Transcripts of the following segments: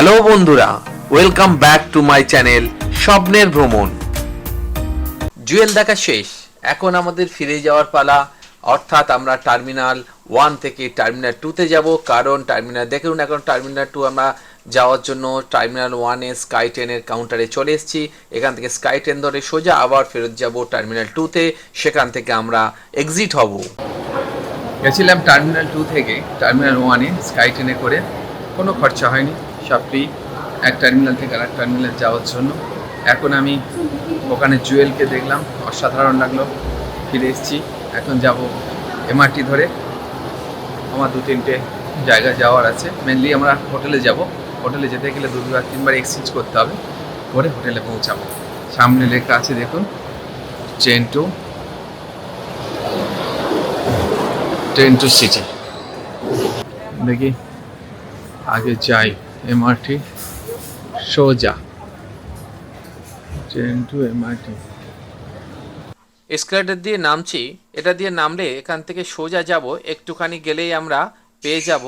Hello বন্ধুরা welcome back to my channel স্বপ্নের ভ্রমণ। জুয়েল দেখা শেষ। এখন আমাদের ফিরে যাওয়ার পালা। অর্থাৎ আমরা টার্মিনাল ওয়ান থেকে টার্মিনাল টুতে যাব, কারণ টার্মিনাল দেখুন এখন টার্মিনাল টু আমরা যাওয়ার জন্য টার্মিনাল ওয়ানে স্কাই ট্রেনের কাউন্টারে চলে এসেছি। এখান থেকে স্কাই ট্রেন ধরে সোজা আবার ফেরত যাব টার্মিনাল টুতে। সেখান থেকে আমরা এক্সিট হব। গেছিলাম টার্মিনাল টু থেকে টার্মিনাল ওয়ানে স্কাই ট্রেনে করে। কোনো খরচা হয়নি। ফ্রি এক টার্মিনাল থেকে আর এক টার্মিনাল যাওয়ার জন্য। এখন আমি ওখানে জুয়েলকে দেখলাম, অসাধারণ লাগল, ফিরে এসেছি। এখন যাব এমআরটি ধরে। আমার দু তিনটে জায়গা যাওয়ার আছে। মেনলি আমরা হোটেলে যাব। হোটেলে যেতে গেলে দুবার, তিনবার এক্সচেঞ্জ করতে হবে। করে হোটেলে পৌঁছাবো। সামনে লেখা আছে, দেখুন train to train to city দেখি, আগে যাই। এমআরটি সোজা। ট্রেন টু এমআরটি এসকালেটার দিয়ে নামছি, এটা দিয়ে নামলে এখান থেকে সোজা যাব, একটুখানি গেলেই আমরা পেয়ে যাব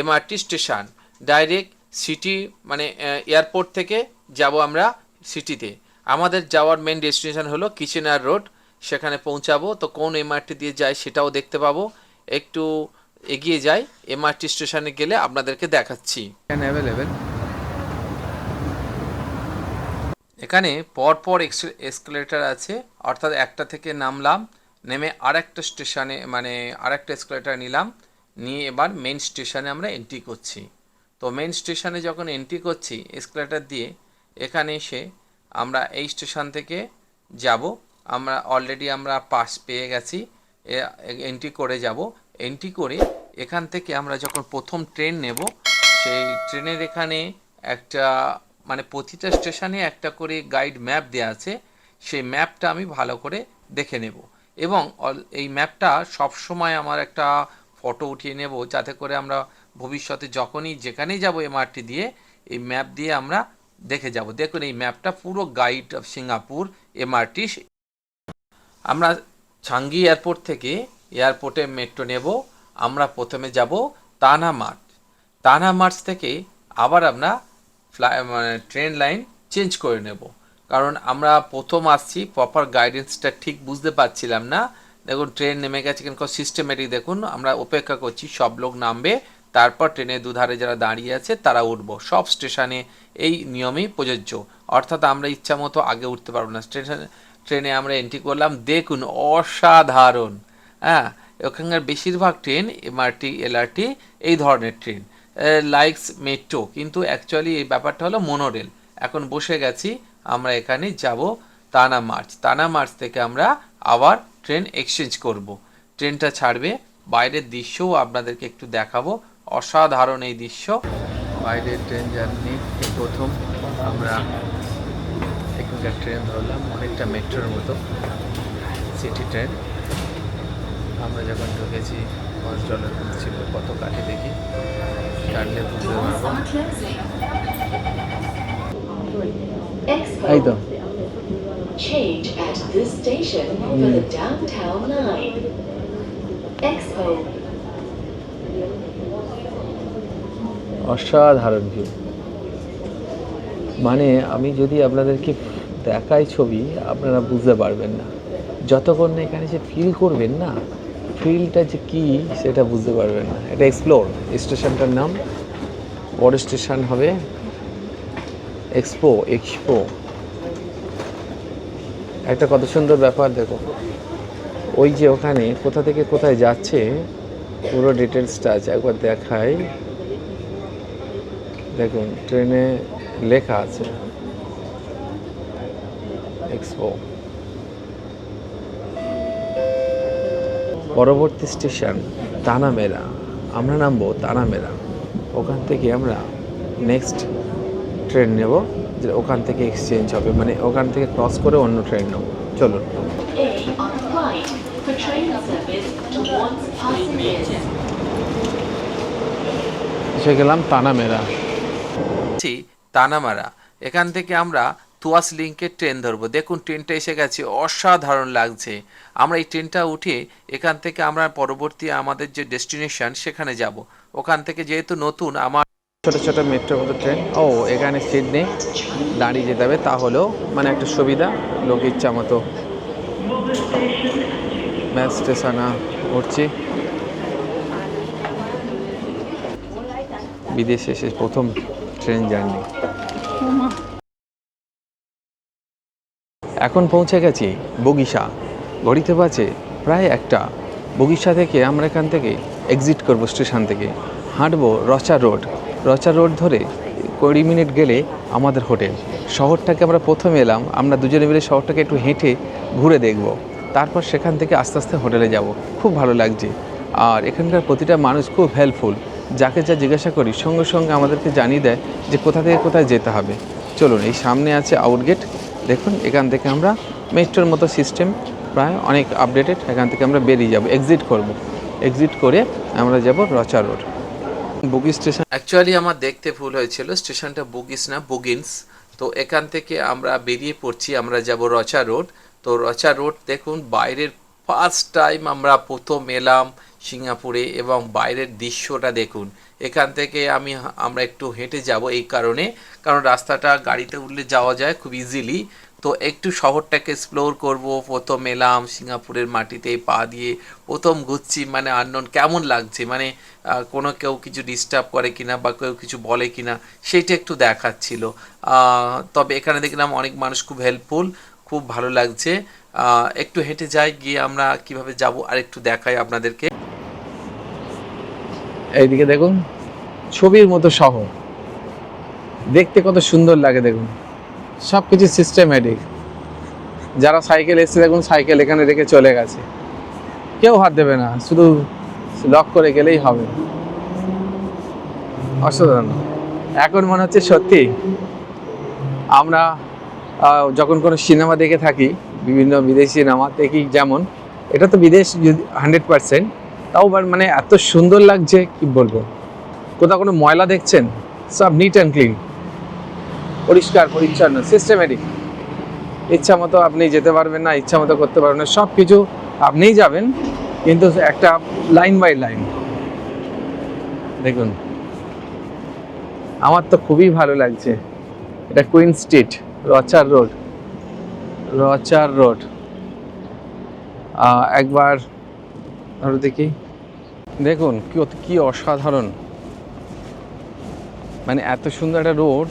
এমআরটি স্টেশন। ডাইরেক্ট সিটি মানে এয়ারপোর্ট থেকে যাব আমরা সিটিতে আমাদের যাওয়ার মেন ডেস্টিনেশন হলো কিচেনার রোড সেখানে পৌঁছাবো। তো কোন এমআরটি দিয়ে যায় সেটাও দেখতে পাবো। একটু এগিয়ে যাই এমআরটি স্টেশনে গেলে আপনাদেরকে দেখাচ্ছি। এখানে পরপর এসকেলেটার আছে অর্থাৎ একটা থেকে নামলাম নেমে আরেকটা স্টেশনে মানে আরেকটা এসকেলেটার নিলাম নিয়ে এবার মেন স্টেশনে আমরা এন্ট্রি করছি। তো মেন স্টেশনে যখন এন্ট্রি করছি এসকেলেটার দিয়ে এখানে এসে আমরা এই স্টেশন থেকে যাব। আমরা অলরেডি আমরা পাস পেয়ে গেছি এন্ট্রি করে যাব। এন্ট্রি করে এখান থেকে আমরা যখন প্রথম ট্রেন নেব, সেই ট্রেনের এখানে একটা মানে প্রতিটা স্টেশনে একটা করে গাইড ম্যাপ দেওয়া আছে। সেই ম্যাপটা আমি ভালো করে দেখে নেব। এবং এই ম্যাপটা সবসময় আমার একটা ফটো উঠিয়ে নেব, যাতে করে আমরা ভবিষ্যতে যখনই যেখানেই যাব এমআরটি দিয়ে, এই ম্যাপ দিয়ে আমরা দেখে যাব। দেখুন, এই ম্যাপটা পুরো গাইড অফ সিঙ্গাপুর এমআরটি আমরা ছাঙ্গি এয়ারপোর্ট থেকে এয়ারপোর্টে মেট্রো নেব, আমরা প্রথমে যাব তানা মার্চ তানা মার্চ থেকে আবার আমরা ফ্লাই মানে ট্রেন লাইন চেঞ্জ করে নেব। কারণ আমরা প্রথম আসছি, প্রপার গাইডেন্সটা ঠিক বুঝতে পারছিলাম না। দেখুন, ট্রেন নেমে গেছে কিন্তু সিস্টেমেটিক দেখুন। আমরা অপেক্ষা করছি, সব লোক নামবে, তারপর ট্রেনের দুধারে যারা দাঁড়িয়ে আছে, তারা উঠবো। সব স্টেশনে এই নিয়মেই প্রযোজ্য। অর্থাৎ আমরা ইচ্ছা মতো আগে উঠতে পারব না। স্টেশন, ট্রেনে আমরা এন্ট্রি করলাম। দেখুন, অসাধারণ! হ্যাঁ ওখানকার বেশিরভাগ ট্রেন এমআরটি এলআরটি এই ধরনের ট্রেন লাইকস মেট্রো কিন্তু অ্যাকচুয়ালি এই ব্যাপারটা হলো মোনোরেল এখন বসে গেছি, আমরা এখানে যাব তানা মার্চ তানা মার্চ থেকে আমরা আবার ট্রেন এক্সচেঞ্জ করব। ট্রেনটা ছাড়বে, বাইরের দৃশ্যও আপনাদেরকে একটু দেখাবো। অসাধারণ এই দৃশ্য। বাইরের ট্রেন জার্নি প্রথম আমরা এখানকার ট্রেন ধরলাম, অনেকটা মেট্রোর মতো। সিটি ট্রেন আমরা যখন ঢুকেছি পাঁচ ডলার ছিল কত কাটে দেখি। কাটলে বুঝতে পারব। এই তো। Change at this station for the downtown line. Expo. অসাধারণ ভিউ মানে আমি যদি আপনাদেরকে দেখাই ছবি আপনারা বুঝতে পারবেন না। যতক্ষণ না এখানে যে ফিল করবেন না ফিলটা যে কি, সেটা বুঝতে পারবেন না। এটা এক্সপ্লোর স্টেশনটার নাম। বড় স্টেশন হবে এক্সপো এক্সপো একটা কত সুন্দর ব্যাপার, দেখো। ওই যে ওখানে, কোথা থেকে কোথায় যাচ্ছে, পুরো ডিটেলসটা আছে। একবার দেখাই। দেখুন, ট্রেনে লেখা আছে। এক্সপো পরবর্তী স্টেশন তানামেরা আমরা নামবো তানামেরা ওখান থেকে আমরা নেক্সট ট্রেন নেব, যে ওখান থেকে এক্সচেঞ্জ হবে। মানে ওখান থেকে ক্রস করে অন্য ট্রেন নেব। চলুন। এসে গেলাম তানামেরা তানামারা এখান থেকে আমরা তুয়াস লিঙ্কের ট্রেন ধরবো। দেখুন, ট্রেনটা এসে গেছে, অসাধারণ লাগছে। আমরা এই ট্রেনটা উঠে এখান থেকে আমরা পরবর্তী আমাদের যে ডেস্টিনেশন, সেখানে যাব। ওখান থেকে যেহেতু নতুন, আমার ছোট ছোট মেট্রোর মতো ট্রেন ও, এখানে সিট নেই দাঁড়িয়ে যেতে হবে, তাহলেও মানে একটা সুবিধা, লোক ইচ্ছা মতো। ম্যাচ স্টেশনে উঠছি। বিদেশে এসে প্রথম ট্রেন জার্নি এখন পৌঁছে গেছি বগিসা ঘড়িতে বাজে প্রায় একটা। বগিসা থেকে আমরা এখান থেকে এক্সিট করব স্টেশন থেকে। হাঁটবো রচা রোড। রচা রোড ধরে কুড়ি মিনিট গেলে আমাদের হোটেল। শহরটাকে আমরা প্রথমে এলাম। আমরা দুজনে মিলে শহরটাকে একটু হেঁটে ঘুরে দেখব। তারপর সেখান থেকে আস্তে আস্তে হোটেলে যাব। খুব ভালো লাগছে। আর এখানকার প্রতিটা মানুষ খুব হেল্পফুল যাকে যা জিজ্ঞাসা করি, সঙ্গে সঙ্গে আমাদেরকে জানিয়ে দেয় যে কোথা থেকে কোথায় যেতে হবে। চলুন, এই সামনে আছে আউটগেট দেখুন, এখান থেকে আমরা মেট্রোর মতো সিস্টেম প্রায় অনেক আপডেটেড এখান থেকে আমরা বেরিয়ে যাব এক্সিট করব। এক্সিট করে আমরা যাব Rochor Road Bugis station actually আমার দেখতে ভুল হয়েছিল স্টেশনটা বুগিস না বুগিন্স তো এখান থেকে আমরা বেরিয়ে পড়ছি, আমরা যাব রচা রোড তো রচা রোড দেখুন, বাইরের ফার্স্ট টাইম আমরা প্রথম এলাম সিঙ্গাপুরে এবং বাইরের দৃশ্যটা দেখুন। এখান থেকে আমি আমরা একটু হেঁটে যাব এই কারণে। কারণ রাস্তাটা গাড়িতে উঠলে যাওয়া যায় খুব ইজিলি তো একটু শহরটাকে এক্সপ্লোর করব। প্রথম এলাম সিঙ্গাপুরের মাটিতে পা দিয়ে। প্রথম ঘুরছি মানে আননোন কেমন লাগছে? মানে কোনো কেউ কিছু ডিস্টার্ব করে কিনা বা কেউ কিছু বলে কিনা সেইটা একটু দেখাচ্ছিল। তবে এখানে দেখলাম অনেক মানুষ খুব হেল্পফুল খুব ভালো লাগছে। একটু হেঁটে যাই, গিয়ে আমরা কীভাবে যাব আর একটু দেখাই আপনাদেরকে। এইদিকে দেখুন, ছবির মতো শহর দেখতে কত সুন্দর লাগে দেখুন। সব কিছু সিস্টেম্যাটিক যারা সাইকেল এসছে দেখুন, সাইকেল এখানে রেখে চলে গেছে। কেউ হাত দেবে না, শুধু লক করে গেলেই হবে। অসাধারণ। এখন মনে হচ্ছে সত্যি আমরা যখন কোনো সিনেমা দেখে থাকি, বিভিন্ন বিদেশি সিনেমা, দেখি যেমন, এটা তো বিদেশ হান্ড্রেড পার্সেন্ট তাও মানে এত সুন্দর লাগছে, কি বলব? কোথাও কোনো ময়লা দেখছেন? সব নিট অ্যান্ড ক্লিন পরিষ্কার, পরিচ্ছন্ন সিস্টেমেটিক ইচ্ছা মতো আপনি যেতে পারবেন না, ইচ্ছা মতো করতে পারবেন না, সব কিছু আপনিই যাবেন, কিন্তু একটা লাইন বাই লাইন দেখুন, আমার তো খুবই ভালো লাগছে। এটা Queen Street Rochor Road Rochor Road একবার ধরো দেখি। দেখুন, কি অসাধারণ। মানে এত সুন্দর একটা রোড,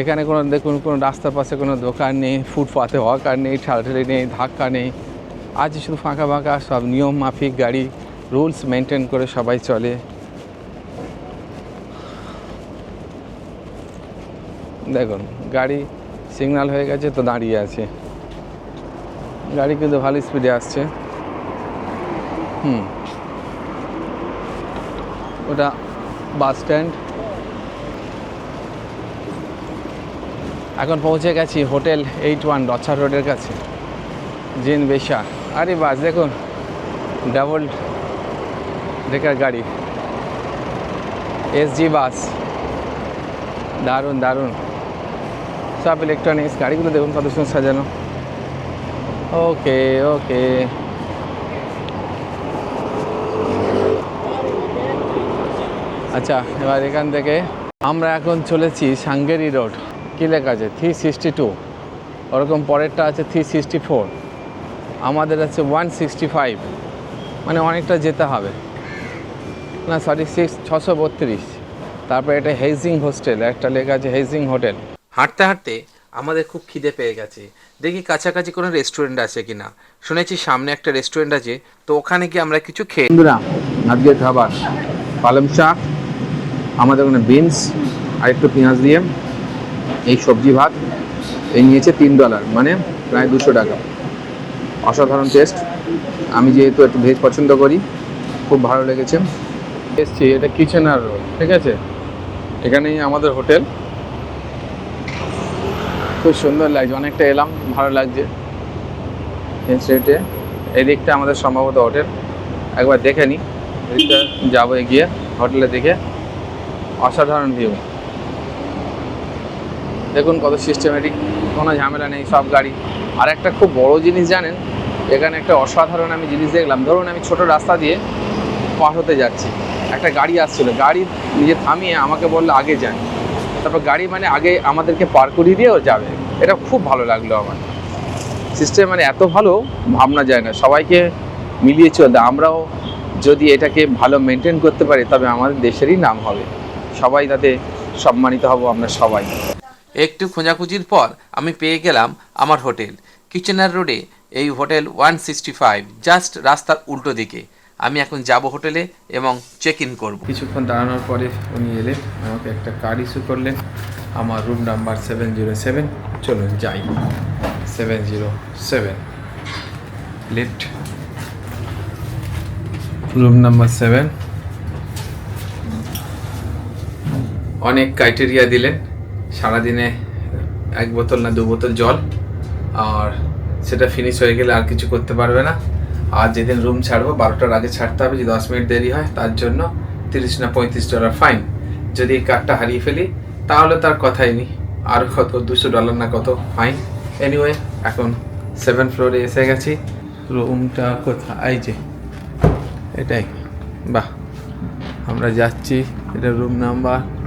এখানে কোনো দেখুন, কোনো রাস্তার পাশে কোনো দোকান নেই, ফুটপাতে হকার নেই, ঠালঠালি নেই, ধাক্কা নেই। আজ শুধু ফাঁকা ফাঁকা, সব নিয়ম, মাফিক, গাড়ি, রুলস মেনটেন করে সবাই চলে। দেখুন, গাড়ি সিগন্যাল হয়ে গেছে তো দাঁড়িয়ে আছে। গাড়ি কিন্তু ভালো স্পিডে আসছে। হুম। ওটা বাস স্ট্যান্ড। এখন পৌঁছে গেছি হোটেল এইট ওয়ান রচা রোডের কাছে, জিন বেশা। আরে বাস, দেখুন, ডাবল ডেকার গাড়ি। SG bus. দারুণ দারুণ। সব ইলেকট্রনিক্স গাড়িগুলো দেখুন কত সুন্দর সাজানো। ওকে ওকে আচ্ছা এবার এখান থেকে আমরা এখন চলেছি সাঙ্গেরি রোড। কী লেখা আছে? থ্রি সিক্সটি টু ওরকম পরেরটা আছে থ্রি সিক্সটি ফোর আমাদের আছে ওয়ান সিক্সটি ফাইভ মানে অনেকটা যেতে হবে। না সরি সিক্স ছশো বত্রিশ। তারপরে এটা হেজিং হোস্টেল একটা লেখা আছে হেজিং হোটেল হাঁটতে হাঁটতে আমাদের খুব খিদে পেয়ে গেছে। দেখি কাছাকাছি কোনো রেস্টুরেন্ট আছে কি না শুনেছি সামনে একটা রেস্টুরেন্ট আছে, তো ওখানে গিয়ে আমরা কিছু খেয়ে বন্ধুরা, আজকের খাবার। পালং শাক আমাদের ওখানে বিনস আর একটু পেঁয়াজ দিয়ে এই সবজি ভাত, এই নিয়েছে তিন ডলার মানে প্রায় দুশো টাকা। অসাধারণ টেস্ট আমি যেহেতু একটু ভেজ পছন্দ করি, খুব ভালো লেগেছে। এসছি, এটা কিচেনার রোড ঠিক আছে? এখানেই আমাদের হোটেল। খুব সুন্দর লাগছে, অনেকটা এলাম, ভালো লাগছে। স্ট্রিটে এই দিকটা আমাদের সম্ভবত হোটেল একবার দেখে নিই যাব এগিয়ে হোটেলে দেখে। অসাধারণ ভিউ দেখুন কত সিস্টেমেটিক কোনো ঝামেলা নেই, সব গাড়ি। আর একটা খুব বড় জিনিস জানেন, এখানে একটা অসাধারণ আমি জিনিস দেখলাম। ধরুন আমি ছোট রাস্তা দিয়ে পার হতে যাচ্ছি। একটা গাড়ি আসছিল, গাড়ি নিজে থামিয়ে আমাকে বলল, আগে যান। তারপর গাড়ি মানে আগে আমাদেরকে পার করিয়ে দিয়েও যাবে। এটা খুব ভালো লাগল আমার। সিস্টেম মানে এত ভালো, ভাবনা যায় না। সবাইকে মিলিয়ে চলতে। আমরাও যদি এটাকে ভালো মেনটেন করতে পারি, তবে আমাদের দেশেরই নাম হবে। সবাই তাতে সম্মানিত হব আমরা সবাই। একটু খোঁজাখুঁজির পর আমি পেয়ে গেলাম আমার হোটেল। কিচেনার রোডে এই hotel one sixty five just রাস্তার উল্টো দিকে। আমি এখন যাব হোটেলে এবং চেক ইন করব। কিছুক্ষণ দাঁড়ানোর পরে উনি এলেন আমাকে একটা কার্ড ইস্যু করলেন। আমার room number seven zero seven চলুন যাই। Seven zero seven lift room number seven অনেক ক্রাইটেরিয়া দিলেন। সারাদিনে এক বোতল না দু বোতল জল, আর সেটা ফিনিশ হয়ে গেলে আর কিছু করতে পারবে না। আর যেদিন রুম ছাড়বো, বারোটার আগে ছাড়তে হবে, যদি দশ মিনিট দেরি হয়, তার জন্য তিরিশ না পঁয়ত্রিশ ডলার ফাইন যদি এই কার্ডটা হারিয়ে ফেলি, তাহলে তার কথাই নেই। আর কত, দুশো ডলার না কত ফাইন এনিওয়ে এখন সেভেন ফ্লোরে এসে গেছি। রুমটা কোথায়? যে, এটাই। বাহ, আমরা যাচ্ছি। এটা রুম নাম্বার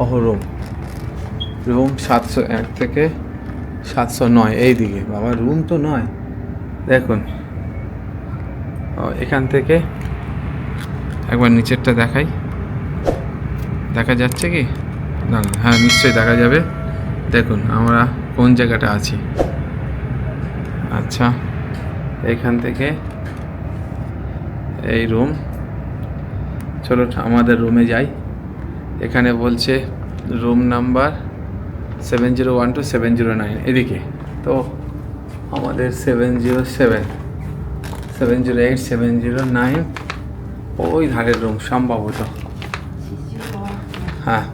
অহ রুম সাতশো এক থেকে সাতশো নয় এই দিকে। বাবা রুম তো নয়। দেখুন। এখান থেকে একবার নিচেরটা দেখাই। দেখা যাচ্ছে কি? না না, হ্যাঁ নিশ্চয়ই দেখা যাবে। দেখুন আমরা কোন জায়গাটা আছি? আচ্ছা এখান থেকে এই রুম। চলো আমাদের রুমে যাই। এখানে বলছে room number seven zero one two seven zero nine এদিকে। তো আমাদের seven zero seven seven zero eight seven zero nine ওই ধারের রুম সম্ভবত হ্যাঁ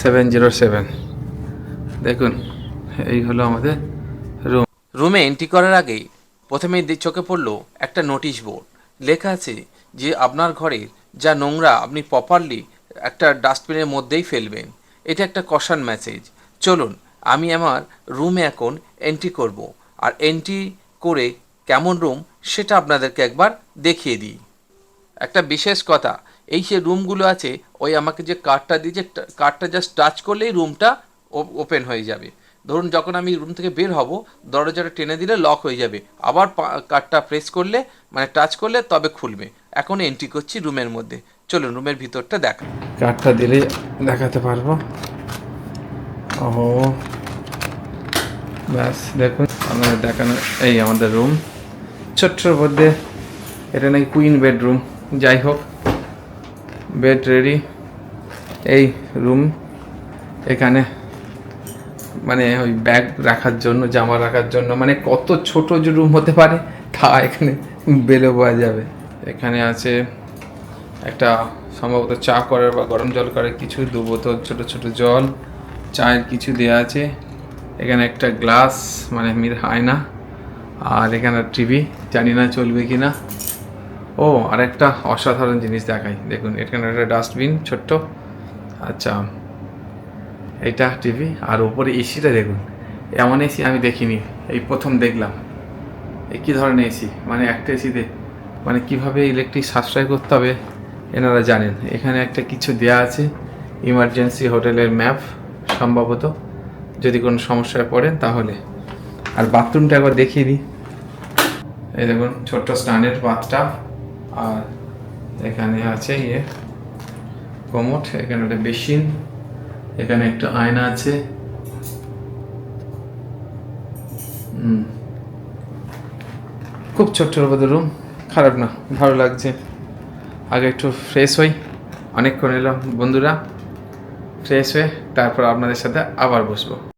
সেভেন জিরো সেভেন দেখুন, এই হলো আমাদের রুম রুমে এন্ট্রি করার আগেই প্রথমেই চোখে পড়ল একটা নোটিশ বোর্ড লেখা আছে যে আপনার ঘরের যা নোংরা আপনি প্রপারলি একটা ডাস্টবিনের মধ্যেই ফেলবেন এটা একটা কশন মেসেজ চলুন, আমি আমার রুমে এখন এন্ট্রি করব। আর এন্ট্রি করে কেমন রুম সেটা আপনাদেরকে একবার দেখিয়ে দিই। একটা বিশেষ কথা, এই যে রুমগুলো আছে, ওই আমাকে যে কার্ডটা দিয়েছে কার্ডটা জাস্ট টাচ করলেই রুমটা ওপেন হয়ে যাবে। ধরুন, যখন আমি রুম থেকে বের হব, দরজাটা টেনে দিলে লক হয়ে যাবে। আবার কার্ডটা প্রেস করলে মানে টাচ করলে তবে খুলবে। এখন এন্ট্রি করছি রুমের মধ্যে। চলুন রুমের ভিতরটা দেখা কার্ডটা দিলে দেখাতে পারব। ও, ব্যাস, দেখুন আপনাদের দেখানো এই আমাদের রুম। ছোট্টর মধ্যে এটা নাকি কুইন বেডরুম যাই হোক বেড রেডি এই রুম এখানে মানে ওই ব্যাগ রাখার জন্য, জামা রাখার জন্য মানে কত ছোট যে রুম হতে পারে, তা এখানে বেলে পাওয়া যাবে। এখানে আছে একটা সম্ভবত চা করার বা গরম জল করার কিছু, দু বোতল ছোট ছোট জল, চায়ের কিছু দেওয়া আছে। এখানে একটা গ্লাস মানে মির আয়না, আর এখানে টিভি, জানি না চলবে কি না ও, আর একটা অসাধারণ জিনিস দেখাই। দেখুন, এখানে একটা ডাস্টবিন ছোট্ট। আচ্ছা এটা টিভি, আর ওপরে এসিটা দেখুন। এমন এসি আমি দেখিনি, এই প্রথম দেখলাম। এই কী ধরনের এসি? মানে একটা এসিতে মানে কীভাবে ইলেকট্রিক সাশ্রয় করতে হবে? এনারা জানেন। এখানে একটা কিছু দেয়া আছে ইমার্জেন্সি হোটেলের ম্যাপ সম্ভবত। যদি কোনো সমস্যায় পড়েন তাহলে। আর বাথরুমটা একবার দেখিয়ে দিই। এই দেখুন, ছোট্ট স্নানের বাথটা আর এখানে আছে ইয়ে কোমোট, এখানে একটা বেসিন, এখানে একটা আয়না আছে। খুব ছোট্ট রুম, খারাপ না, ভালো লাগছে। আগে একটু ফ্রেশ হই। অনেকক্ষণ এলাম বন্ধুরা। ফ্রেশ হয়ে তারপর আপনাদের সাথে আবার বসবো।